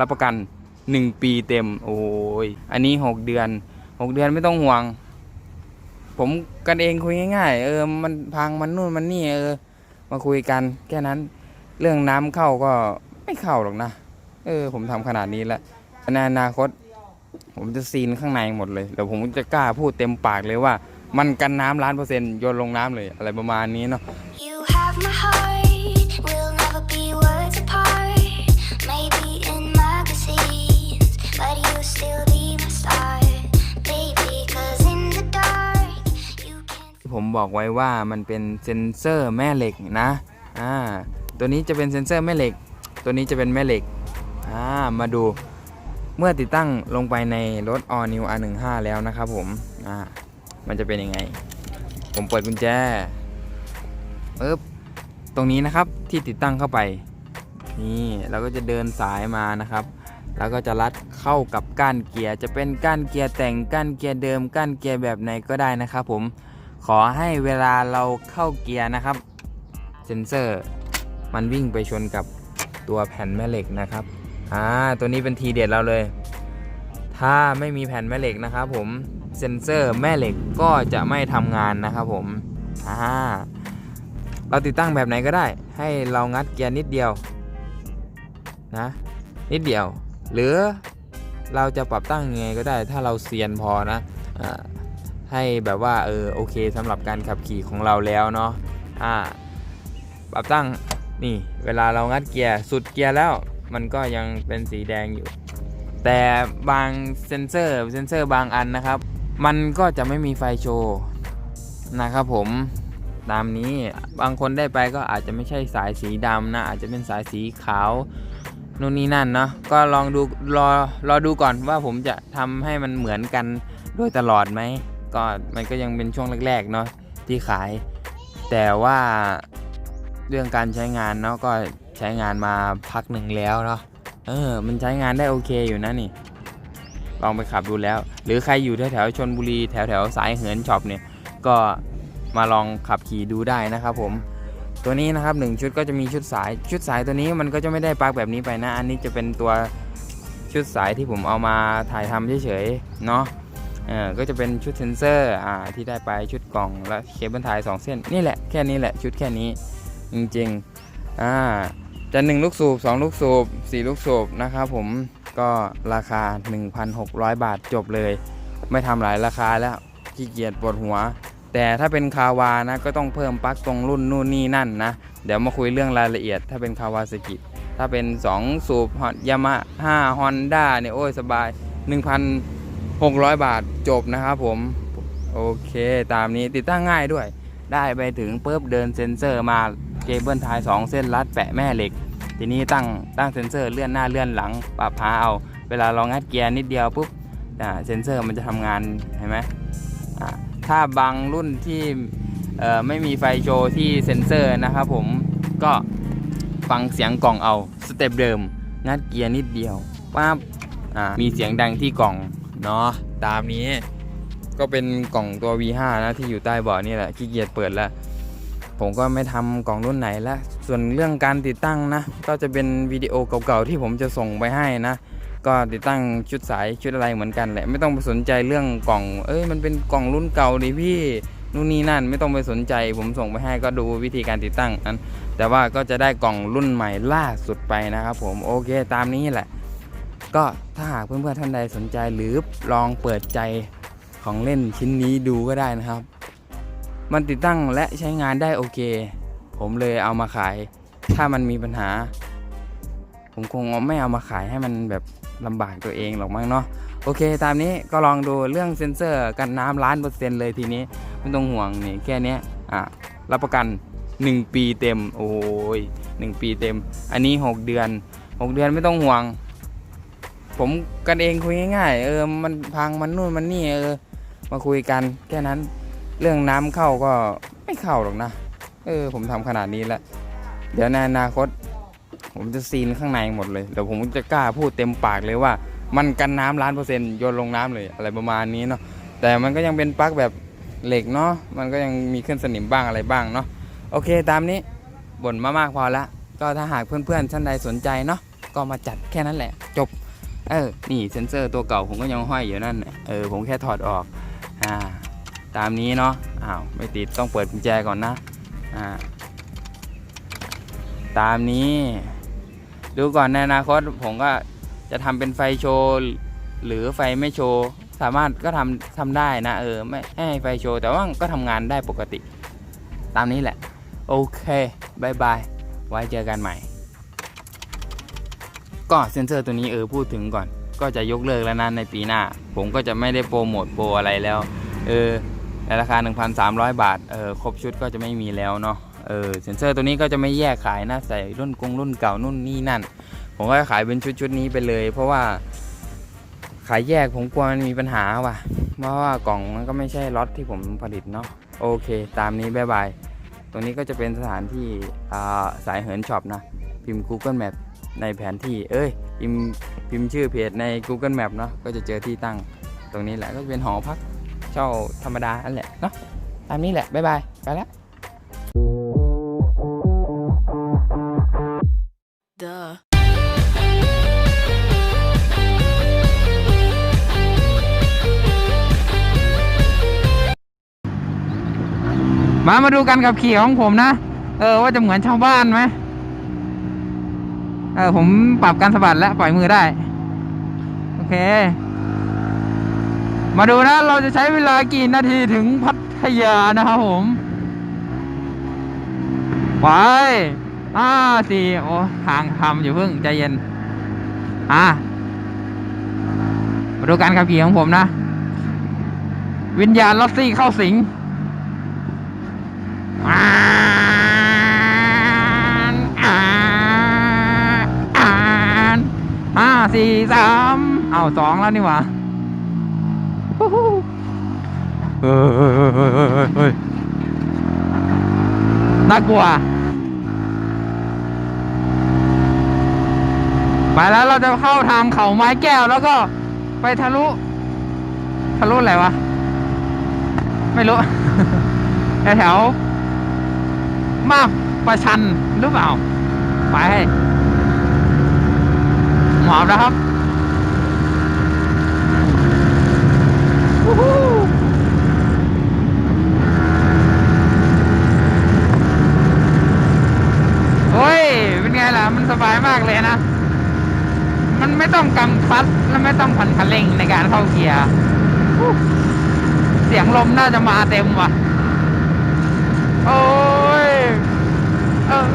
รับประกันหนึ่งปีเต็ม โอ้ย อันนี้หกเดือนหกเดือนไม่ต้องห่วง ผมกันเองคุยง่ายๆ เออ มันพังมันนู่นมันนี่เออ มาคุยกันแค่นั้น เรื่องน้ำเข้าก็ไม่เข้าหรอกนะ เออ ผมทำขนาดนี้แล้วในอนาคต ผมจะซีนข้างในหมดเลยเดี๋ยวผมจะกล้าพูดเต็มปากเลยว่า มันกันน้ำล้านเปอร์เซ็นต์โยนลงน้ำเลยอะไรประมาณนี้เนาะ ที่ผมบอกไว้ว่ามันเป็นเซนเซอร์แม่เหล็กนะอ่าตัวนี้จะเป็นเซนเซอร์แม่เหล็ก ตัวนี้จะเป็นแม่เหล็กอ่ามาดูเมื่อติดตั้งลงไปในรถ All New R15 แล้วนะครับผมอ่ามันจะเป็นยังไง ผมเปิดกุญแจปึ๊บตรงนี้นะครับที่ติดตั้งเข้าไปนี่เราก็จะเดินสายมานะครับ แล้วก็จะรัดเข้ากับก้านเกียร์ จะเป็นก้านเกียร์แต่งก้านเกียร์เดิมก้านเกียร์แบบไหนก็ได้นะครับผม ขอให้เวลาเราเข้าเกียร์นะครับ เซนเซอร์มันวิ่งไปชนกับตัวแผ่นแม่เหล็กนะครับอ่าตัวนี้เป็นทีเด็ดเราเลย ถ้าไม่มีแผ่นแม่เหล็กนะครับผมเซนเซอร์แม่เหล็กก็จะไม่ทำงานนะครับผมอ่าเราติดตั้งแบบไหนก็ได้ ให้เรางัดเกียร์นิดเดียวนะนิดเดียว หรือเราจะปรับตั้งยังไงก็ได้ ถ้าเราเซียนพอนะอ่า ให้แบบว่าเออโอเคสำหรับการขับขี่ของเราแล้วเนาะอ่าปรับตั้งนี่เวลาเรางัดเกียร์สุดเกียร์แล้ว มันก็ยังเป็นสีแดงอยู่ แต่บางเซนเซอร์เซนเซอร์บางอันนะครับ มันก็จะไม่มีไฟโชว์นะครับผมตามนี้บางคนได้ไปก็อาจจะไม่ใช่สายสีดำนะ อาจจะเป็นสายสีขาวนู่นนี่นั่นเนาะก็ลองดูรอรอดูก่อนว่าผมจะทำให้มันเหมือนกันโดยตลอดไหม ก็มันก็ยังเป็นช่วงแรกๆเนาะที่ขาย แต่ว่าเรื่องการใช้งานเนาะก็ใช้งานมาพักหนึ่งแล้วเนาะเออ มันใช้งานได้โอเคอยู่นะนี่ลองไปขับดูแล้ว หรือใครอยู่แถวๆชนบุรีแถวๆสายเหินช็อปเนี่ยก็มาลองขับขี่ดูได้นะครับผมตัวนี้นะครับหนึ่งชุดก็จะมีชุดสายชุดสายตัวนี้มันก็จะไม่ได้ปลั๊กแบบนี้ไปนะ อันนี้จะเป็นตัวชุดสายที่ผมเอามาถ่ายทำเฉยๆเนาะ ก็จะเป็นชุดเซนเซอร์อ่าที่ได้ไปชุดกล่องและเคเบิลไทย2เส้นนี่แหละแค่นี้แหละชุดแค่นี้จริงๆอ่าจะ1ลูกสูบ2ลูกสูบ4ลูกสูบนะครับผมก็ราคา 1,600 บาทจบเลย ไม่ทำหลายราคาแล้วขี้เกียจปวดหัว แต่ถ้าเป็นคาวานะก็ต้องเพิ่มปลั๊กตรงรุ่นนู่นนี่นั่นนะเดี๋ยวมาคุยเรื่องรายละเอียด ถ้าเป็นคาวาสกิถ้าเป็น 2 สูบยามาฮ่าฮอนด้าเนี่ยโอ้ยสบาย 600 บาทจบนะครับผมโอเคตามนี้ติดตั้งง่ายด้วย ได้ไปถึงปุ๊บเดินเซ็นเซอร์มาเคเบิลไทย2เส้นรัดแปะแม่เหล็ก ทีนี้ตั้งตั้งเซ็นเซอร์เลื่อนหน้าเลื่อนหลังปรับพาเอาเวลาเรางัดเกียร์นิดเดียวปุ๊บเซ็นเซอร์มันจะทำงานเห็นไหมถ้าบางรุ่นที่ไม่มีไฟโชว์ที่เซ็นเซอร์นะครับผมก็ฟังเสียงกล่องเอาสเต็ปเดิม งัดเกียร์นิดเดียวปั๊บมีเสียงดังที่กล่อง เนาะตามนี้ ก็เป็นกล่องตัว V5 นะที่อยู่ใต้เบาะนี่แหละขี้เกียจเปิดแล้ว ผมก็ไม่ทำกล่องรุ่นไหนแล้วส่วนเรื่องการติดตั้งนะ ก็จะเป็นวิดีโอเก่าๆที่ผมจะส่งไปให้นะก็ติดตั้งชุดสายชุดอะไรเหมือนกันแหละไม่ต้องไปสนใจเรื่องกล่อง เอ้ยมันเป็นกล่องรุ่นเก่าดิพี่นู่นนี่นั่นไม่ต้องไปสนใจ ผมส่งไปให้ก็ดูวิธีการติดตั้งนั้น แต่ว่าก็จะได้กล่องรุ่นใหม่ล่าสุดไปนะครับผมโอเคตามนี้แหละ ก็ถ้าหากเพื่อนๆท่านใดสนใจหรือลองเปิดใจของเล่นชิ้นนี้ดูก็ได้นะครับ มันติดตั้งและใช้งานได้โอเค ผมเลยเอามาขาย ถ้ามันมีปัญหา ผมคงไม่เอามาขายให้มันแบบลำบากตัวเองหรอกมั้งเนาะโอเค ตามนี้ก็ลองดูเรื่องเซ็นเซอร์กันน้ำล้านเปอร์เซ็นต์เลยทีนี้ไม่ต้องห่วงนี่แค่นี้อะรับประกัน 1 ปีเต็ม โอ้ย1ปีเต็ม อันนี้ 6 เดือน 6 เดือนไม่ต้องห่วง ผมกันเองคุยง่ายๆเออมันพังมันนู่นมันนี่เออ มาคุยกันแค่นั้น เรื่องน้ำเข้าก็ไม่เข้าหรอกนะเออ ผมทำขนาดนี้แล้วเดี๋ยวในอนาคต ผมจะซีนข้างในหมดเลยเดี๋ยวผมจะกล้าพูดเต็มปากเลยว่า มันกันน้ำล้านเปอร์เซ็นต์โยนลงน้ำเลยอะไรประมาณนี้เนาะแต่มันก็ยังเป็นปลั๊กแบบเหล็กเนาะมันก็ยังมีขึ้นสนิมบ้างอะไรบ้างเนาะโอเคตามนี้บ่นมามากพอละก็ถ้าหากเพื่อนๆท่านใดสนใจเนาะก็มาจัดแค่นั้นแหละ จบ เออ นี่เซนเซอร์ตัวเก่าผมก็ยังห้อยอยู่นั่น เออ ผมแค่ถอดออก อ่า ตามนี้เนาะ อ้าว ไม่ติด ต้องเปิดกุญแจก่อนนะ อ่า ตามนี้ ดูก่อนในอนาคตผมก็จะทำเป็นไฟโชว์หรือไฟไม่โชว์สามารถก็ทำทำได้นะ เออไม่ไม่ให้ไฟโชว์แต่ว่าก็ทำงานได้ปกติ ตามนี้แหละ โอเคบายบาย ไว้เจอกันใหม่ ก็เซ็นเซอร์ตัวนี้เออพูดถึงก่อน ก็จะยกเลิกแล้วนะในปีหน้า ผมก็จะไม่ได้โปรโมทโปรอะไรแล้วเออในราคา 1,300 บาทเออครบชุดก็จะไม่มีแล้วเนาะเออเซ็นเซอร์ตัวนี้ก็จะไม่แยกขายนะใส่รุ่นกงรุ่นเก่านู่นนี่นั่น ผมก็จะขายเป็นชุดชุดนี้ไปเลย เพราะว่าขายแยกผมกลัวมันมีปัญหาว่ะ เพราะว่ากล่องมันก็ไม่ใช่ล็อตที่ผมผลิตเนาะโอเค ตามนี้บ๊ายบาย ตรงนี้ก็จะเป็นสถานที่อ่าสายเหินช็อปนะ พิมพ์ Google Map ในแผนที่เอ้ยพิมพิมพ์ชื่อเพจใน Google Map เนาะก็จะเจอที่ตั้งตรงนี้แหละก็จะเป็นหอพักเช่าธรรมดาอันแหละเนาะตามนี้แหละ บ๊ายบาย ไปแล้ว Duh. มามาดูกันกับขี่ของผมนะ เออว่าจะเหมือนชาวบ้านไหม เออผมปรับการสะบัดแล้วปล่อยมือได้ โอเค มาดูนะ เราจะใช้เวลากี่นาทีถึงพัทยานะครับผม ไปอ่าสี่โอ้ทางทำอยู่เพิ่งใจเย็น อ่ามาดูการขับขี่ของผมนะ วิญญาณลอตซี่เข้าสิงอ่า สี่สามเอาสองแล้วนี่หว่าฮู้ฮู้เฮ้ยเฮ้ยเฮ้ยเฮ้ยเฮ้ยเฮ้ยน่ากลัว ไปแล้วเราจะเข้าทางเขาไม้แก้วแล้วก็ไปทะลุ ทะลุอะไรวะ ไม่รู้แถวๆมาประชันหรือเปล่า ไปให้หมนะครับโอ้ย เป็นไงล่ะ มันสบายมากเลยนะ มันไม่ต้องกำคลัตช์และไม่ต้องพันคันเร่งในการเข้าเกียร์ เสียงลมน่าจะมาเต็มว่ะ โอ้ย เออ